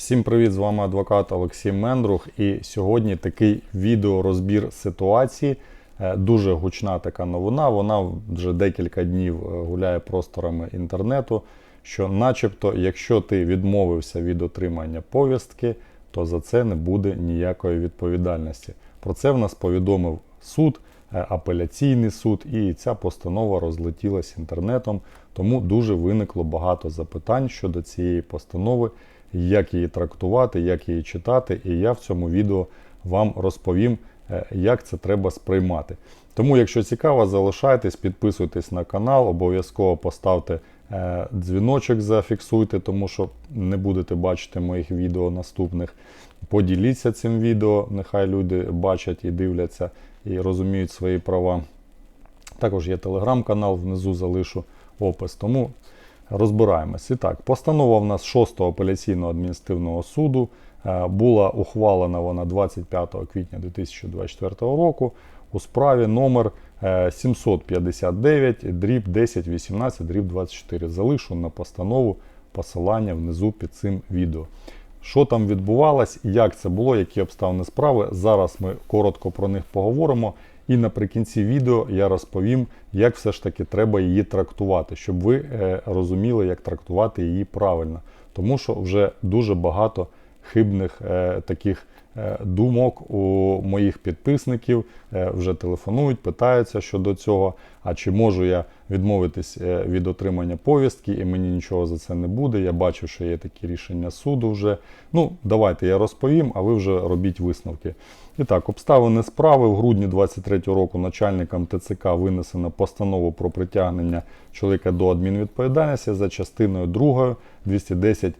Всім привіт! З вами адвокат Олексій Мендрух. І сьогодні такий відеорозбір ситуації. Е, Дуже гучна така новина. Вона вже декілька днів е, гуляє просторами інтернету. Що, начебто, якщо ти відмовився від отримання повістки, то за це не буде ніякої відповідальності. Про це в нас повідомив суд, е, апеляційний суд, і ця постанова розлетілась інтернетом. Тому дуже виникло багато запитань щодо цієї постанови, як її трактувати, як її читати. І я в цьому відео вам розповім, е, як це треба сприймати. Тому, якщо цікаво, залишайтесь, підписуйтесь на канал, обов'язково поставте е, дзвіночок, зафіксуйте, тому що не будете бачити моїх відео наступних. Поділіться цим відео, нехай люди бачать і дивляться і розуміють свої права. Також є телеграм-канал, внизу залишу опис. Тому розбираємось. І так, постанова в нас 6 апеляційного адміністративного суду. Е, Була ухвалена вона 25 квітня 2024 року у справі номер е, 759 дріб 1018 дріб 24. Залишу на постанову посилання внизу під цим відео. Що там відбувалось, як це було, які обставини справи. Зараз ми коротко про них поговоримо. І наприкінці відео я розповім, як все ж таки треба її трактувати, щоб ви е, розуміли, як трактувати її правильно. Тому що вже дуже багато хибних е, таких думок у моїх підписників е, вже телефонують, питаються щодо цього. А чи можу я відмовитись е, від отримання повістки, і мені нічого за це не буде. Я бачу, що є такі рішення суду вже. Ну, давайте я розповім, а ви вже робіть висновки. І так, обставини справи в грудні 23 року начальником ТЦК винесено постанову про притягнення чоловіка до адмінвідповідальності за частиною 2 210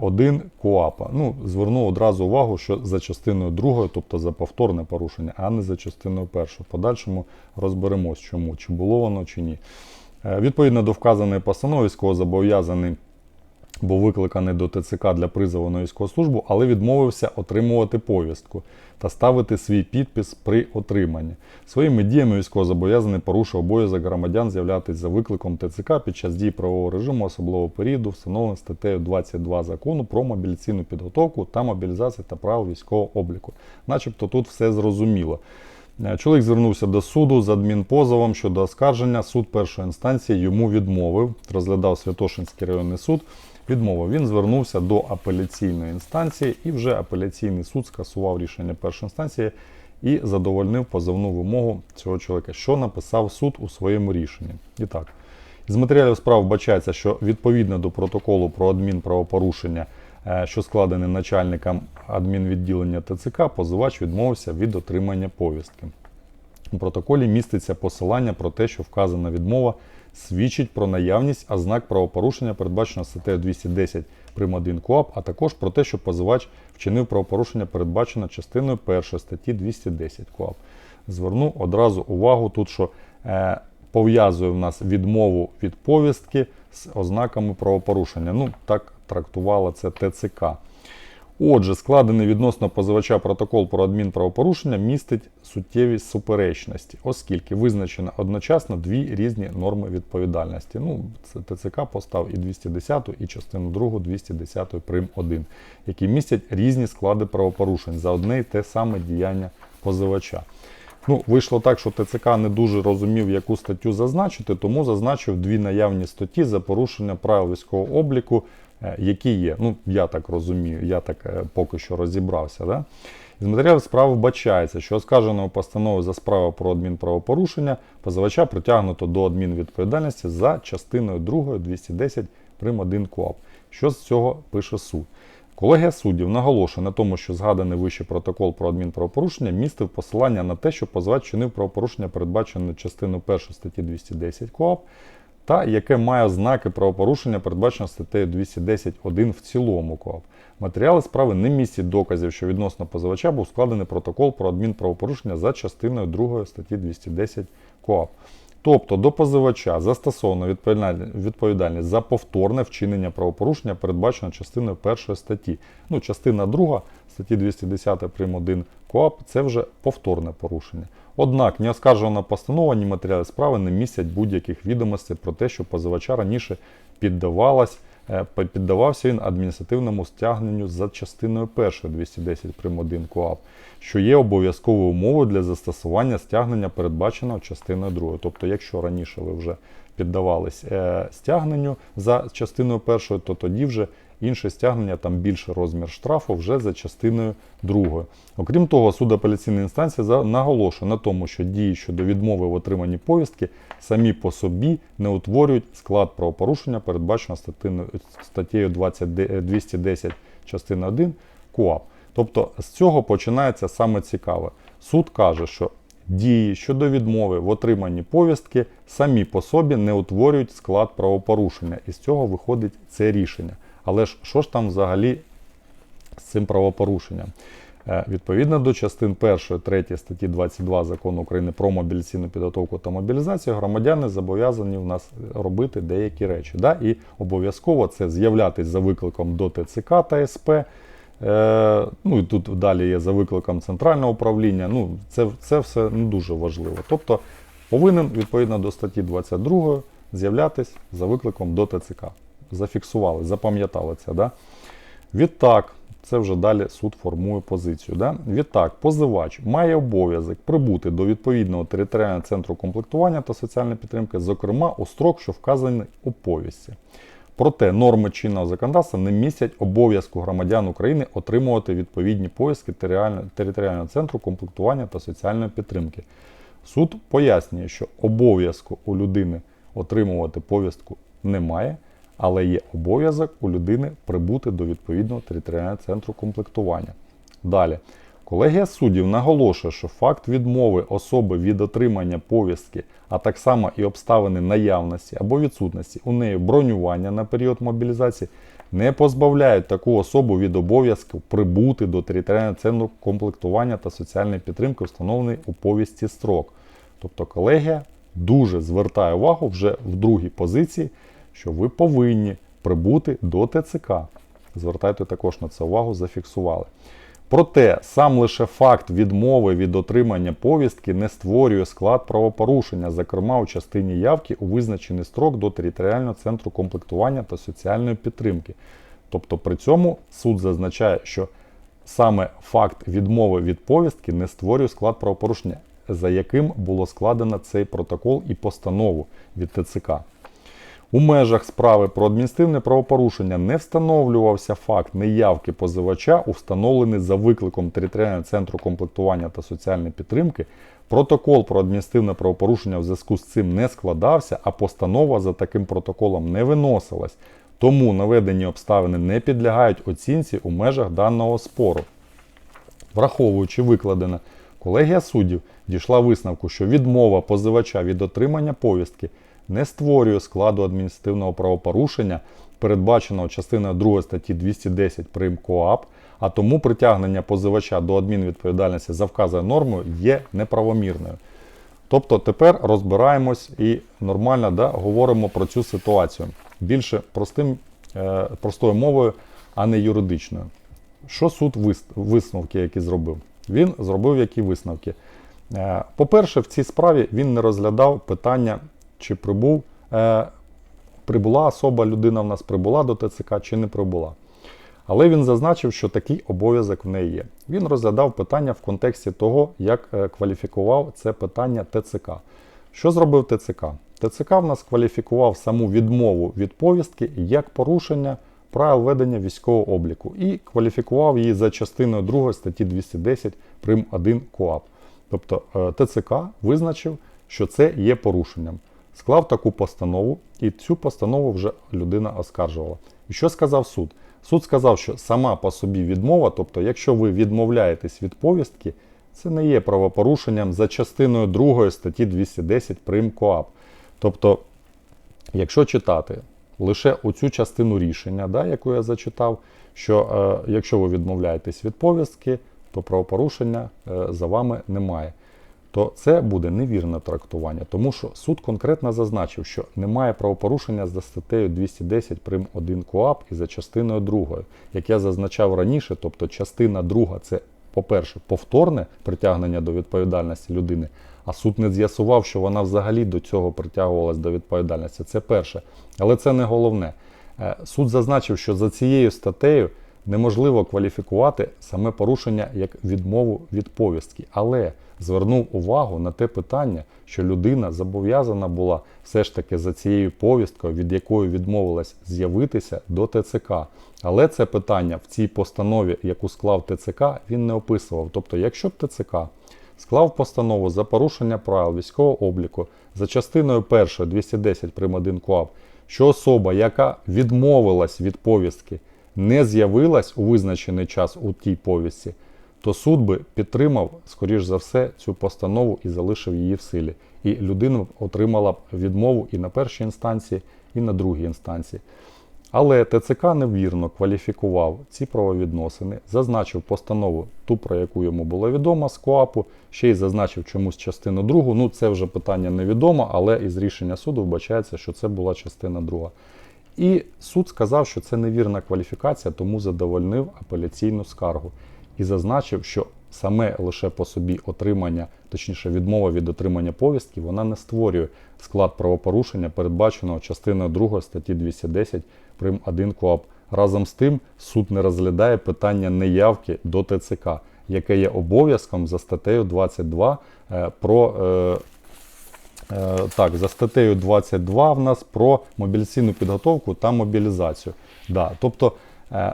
1 КОАПа. Ну, зверну одразу увагу, що за частиною другою, тобто за повторне порушення, а не за частиною першою. В подальшому розберемось, чому, чи було воно, чи ні. Е, Відповідно до вказаної постанови, військовозобов'язаний був викликаний до ТЦК для призову на військову службу, але відмовився отримувати повістку та ставити свій підпис при отриманні. Своїми діями військовозобов'язаний порушив обов'язок громадян з'являтися за викликом ТЦК під час дії правового режиму особливого періоду, встановлений статтею 22 закону про мобілізаційну підготовку та мобілізацію та правил військового обліку. Начебто тут все зрозуміло. Е, Чоловік звернувся до суду з адмінпозовом щодо оскарження. Суд першої інстанції йому відмовив. Розглядав Святошинський районний суд. Відмовив. Він звернувся до апеляційної інстанції, і вже апеляційний суд скасував рішення першої інстанції і задовольнив позовну вимогу цього чоловіка, що написав суд у своєму рішенні. І так, з матеріалів справ вбачається, що відповідно до протоколу про адмінправопорушення, е, що складений начальником адмінвідділення ТЦК, позивач відмовився від отримання повістки. У протоколі міститься посилання про те, що вказана відмова свідчить про наявність ознак правопорушення, передбаченого статтею 210 прим. 1 КОАП, а також про те, що позивач вчинив правопорушення, передбачене частиною 1 статті 210 КОАП. Зверну одразу увагу тут, що е, пов'язує в нас відмову від повістки з ознаками правопорушення. Ну, так трактувала це ТЦК. Отже, складений відносно позивача протокол про адмінправопорушення містить суттєві суперечності, оскільки визначено одночасно дві різні норми відповідальності. Ну, це ТЦК постав і 210, і частину 2 210 прим 1, які містять різні склади правопорушень за одне й те саме діяння позивача. Ну, вийшло так, що ТЦК не дуже розумів, яку статтю зазначити, тому зазначив дві наявні статті за порушення правил військового обліку, які є. Ну, я так розумію, я так е, поки що розібрався. Да? Із матеріалів справи вбачається, що оскарженого постанови за справу про адмінправопорушення позивача притягнуто до адмінвідповідальності за частиною 2 210 прим. 1 КОАП. Що з цього пише суд? Колегія суддів наголошує на тому, що згаданий вище протокол про адмінправопорушення містив посилання на те, що позивач чинив правопорушення, передбачене частиною 1 статті 210 КОАП, та яке має ознаки правопорушення, передбаченого статтею 210.1 в цілому КОАП. Матеріали справи не містять доказів, що відносно позивача був складений протокол про адмінправопорушення за частиною 2 статті 210 КОАП. Тобто до позивача застосовано відповідальність за повторне вчинення правопорушення, передбачено частиною 1 статті. Ну, частина 2 статті 210 прим. 1 КОАП це вже повторне порушення. Однак ні оскаржувана постанова, ні матеріали справи не містять будь-яких відомостей про те, що позивача раніше піддавалась е, піддавався він адміністративному стягненню за частиною 1 210 прим. 1 КОАП, що є обов'язковою умовою для застосування стягнення, передбаченого частиною 2. Тобто, якщо раніше ви вже піддавались е, стягненню за частиною 1, то тоді вже інше стягнення, там більше розмір штрафу вже за частиною 2. Окрім того, суд апеляційної інстанції наголошує на тому, що дії щодо відмови в отриманні повістки самі по собі не утворюють склад правопорушення, передбачено 20, 210 частина 1 КУАП. Тобто з цього починається саме цікаве. Суд каже, що дії щодо відмови в отриманні повістки самі по собі не утворюють склад правопорушення. І з цього виходить це рішення. Але ж що ж там взагалі з цим правопорушенням? Е, Відповідно до частин 1, 3 статті 22 закону України про мобілізаційну підготовку та мобілізацію, громадяни зобов'язані в нас робити деякі речі. Да? І обов'язково це з'являтись за викликом до ТЦК та СП. Е, ну і тут далі є за викликом центрального управління. Ну, це, це все не дуже важливо. Тобто повинен відповідно до статті 22 з'являтись за викликом до ТЦК. Зафіксували, запам'ятали це. Да? Відтак, це вже далі суд формує позицію. Да? Відтак, позивач має обов'язок прибути до відповідного територіального центру комплектування та соціальної підтримки, зокрема у строк, що вказаний у повісті. Проте норми чинного законодавства не містять обов'язку громадян України отримувати відповідні повістки територіального- центру комплектування та соціальної підтримки. Суд пояснює, що обов'язку у людини отримувати повістку немає, але є обов'язок у людини прибути до відповідного територіального центру комплектування. Далі. Колегія суддів наголошує, що факт відмови особи від отримання повістки, а так само і обставини наявності або відсутності у неї бронювання на період мобілізації не позбавляють таку особу від обов'язку прибути до територіального центру комплектування та соціальної підтримки, встановлений у повісті строк. Тобто колегія дуже звертає увагу вже в другій позиції, що ви повинні прибути до ТЦК. Звертайте також на це увагу, зафіксували. Проте сам лише факт відмови від отримання повістки не створює склад правопорушення, зокрема у частині явки у визначений строк до територіального центру комплектування та соціальної підтримки. Тобто при цьому суд зазначає, що саме факт відмови від повістки не створює склад правопорушення, за яким було складено цей протокол і постанову від ТЦК. У межах справи про адміністративне правопорушення не встановлювався факт неявки позивача, у встановлений за викликом територіального центру комплектування та соціальної підтримки. Протокол про адміністративне правопорушення в зв'язку з цим не складався, а постанова за таким протоколом не виносилась. Тому наведені обставини не підлягають оцінці у межах даного спору. Враховуючи викладене, колегія суддів дійшла висновку, що відмова позивача від отримання повістки не створює складу адміністративного правопорушення, передбаченого частиною 2 статті 210 прим. КОАП, а тому притягнення позивача до адмінвідповідальності за вказаною нормою є неправомірною. Тобто тепер розбираємось і нормально да, говоримо про цю ситуацію більше простим, е, простою мовою, а не юридичною. Що суд вис- висновки, які зробив? Він зробив які висновки. Е, По-перше, в цій справі він не розглядав питання, чи прибув, е, прибула особа, людина в нас прибула до ТЦК чи не прибула. Але він зазначив, що такий обов'язок в неї є. Він розглядав питання в контексті того, як е, кваліфікував це питання ТЦК. Що зробив ТЦК? ТЦК в нас кваліфікував саму відмову від повістки як порушення правил ведення військового обліку і кваліфікував її за частиною 2 статті 210 прим 1 КОАП. Тобто е, ТЦК визначив, що це є порушенням. Склав таку постанову, і цю постанову вже людина оскаржувала. І що сказав суд? Суд сказав, що сама по собі відмова, тобто, якщо ви відмовляєтесь від повістки, це не є правопорушенням за частиною 2 статті 210 прим. КОАП. Тобто, якщо читати лише оцю частину рішення, да, яку я зачитав, що е, якщо ви відмовляєтесь від повістки, то правопорушення е, за вами немає. То це буде невірне трактування, тому що суд конкретно зазначив, що немає правопорушення за статтею 210 прим 1 КОАП і за частиною 2. Як я зазначав раніше, тобто частина 2 це, по-перше, повторне притягнення до відповідальності людини, а суд не з'ясував, що вона взагалі до цього притягувалась до відповідальності. Це перше. Але це не головне. Е, Суд зазначив, що за цією статтею неможливо кваліфікувати саме порушення як відмову від повістки, але звернув увагу на те питання, що людина зобов'язана була все ж таки за цією повісткою, від якої відмовилась з'явитися до ТЦК. Але це питання в цій постанові, яку склав ТЦК, він не описував. Тобто, якщо б ТЦК склав постанову за порушення правил військового обліку за частиною 1 210 прим. 1 КУАП, що особа, яка відмовилась від повістки, не з'явилась у визначений час у тій повістці, то суд би підтримав, скоріш за все, цю постанову і залишив її в силі. І людина отримала б відмову і на першій інстанції, і на другій інстанції. Але ТЦК невірно кваліфікував ці правовідносини, зазначив постанову, ту, про яку йому було відомо з КОАПу, ще й зазначив чомусь частину другу. Ну, це вже питання невідомо, але із рішення суду вбачається, що це була частина друга. І суд сказав, що це невірна кваліфікація, тому задовольнив апеляційну скаргу і зазначив, що саме лише по собі отримання, точніше, відмова від отримання повістки, вона не створює склад правопорушення, передбаченого частиною 2 статті 210 прим. 1 КОАП. Разом з тим, суд не розглядає питання неявки до ТЦК, яке є обов'язком за статтею 22 е, про. Е, Е, Так, за статтею 22 в нас про мобілізаційну підготовку та мобілізацію. Да, тобто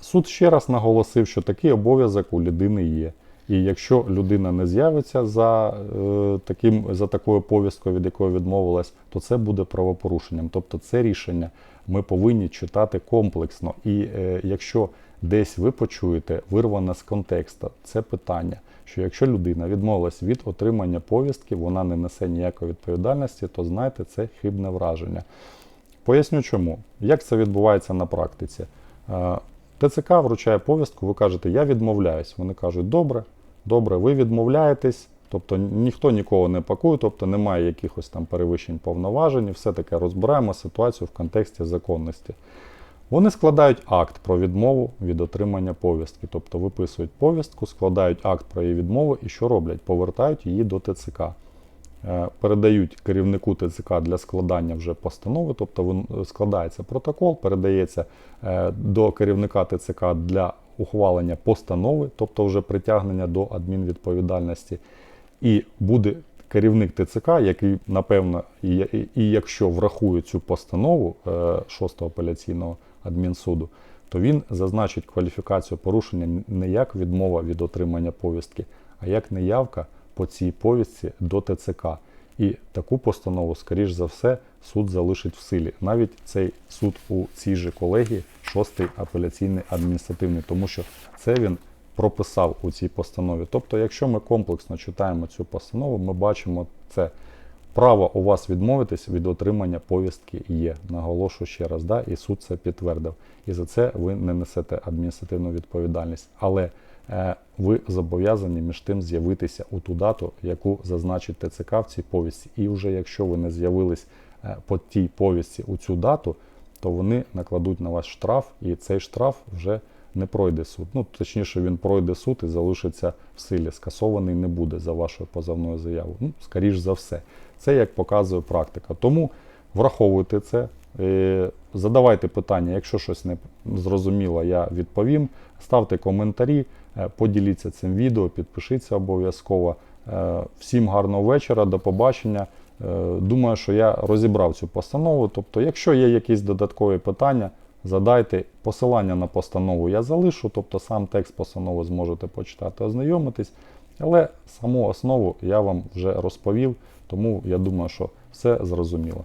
суд ще раз наголосив, що такий обов'язок у людини є. І якщо людина не з'явиться за, е, таким, за такою повісткою, від якої відмовилась, то це буде правопорушенням. Тобто це рішення ми повинні читати комплексно. І е, якщо десь ви почуєте вирване з контексту це питання, що якщо людина відмовилась від отримання повістки, вона не несе ніякої відповідальності, то знайте, це хибне враження. Поясню чому. Як це відбувається на практиці? ТЦК вручає повістку, ви кажете, я відмовляюсь. Вони кажуть, добре, добре, ви відмовляєтесь, тобто ніхто нікого не пакує, тобто немає якихось там перевищень повноважень, все таке розбираємо ситуацію в контексті законності. Вони складають акт про відмову від отримання повістки, тобто виписують повістку, складають акт про її відмову і що роблять? Повертають її до ТЦК. Е, Передають керівнику ТЦК для складання вже постанови, тобто складається протокол, передається е, до керівника ТЦК для ухвалення постанови, тобто вже притягнення до адмінвідповідальності. І буде керівник ТЦК, який, напевно, і, і, якщо врахує цю постанову е, 6-го апеляційного адмінсуду, то він зазначить кваліфікацію порушення не як відмова від отримання повістки, а як неявка по цій повістці до ТЦК. І таку постанову, скоріш за все, суд залишить в силі. Навіть цей суд у цій же колегії, шостий апеляційний адміністративний, тому що це він прописав у цій постанові. Тобто, якщо ми комплексно читаємо цю постанову, ми бачимо це. Право у вас відмовитись від отримання повістки є. Наголошую ще раз, да, і суд це підтвердив. І за це ви не несете адміністративну відповідальність. Але ви зобов'язані між тим з'явитися у ту дату, яку зазначить ТЦК в цій повістці. І вже якщо ви не з'явились е, по тій повістці у цю дату, то вони накладуть на вас штраф, і цей штраф вже не пройде суд. Ну, точніше, він пройде суд і залишиться в силі. Скасований не буде за вашою позовною заявою. Ну, скоріш за все. Це як показує практика. Тому враховуйте це. Е, Задавайте питання, якщо щось не зрозуміло, я відповім. Ставте коментарі, е, поділіться цим відео, підпишіться обов'язково. Е, Всім гарного вечора, до побачення. Думаю, що я розібрав цю постанову. Тобто, якщо є якісь додаткові питання, задайте. Посилання на постанову я залишу, тобто сам текст постанови зможете почитати, ознайомитись. Але саму основу я вам вже розповів, тому я думаю, що все зрозуміло.